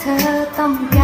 เธอต้องการ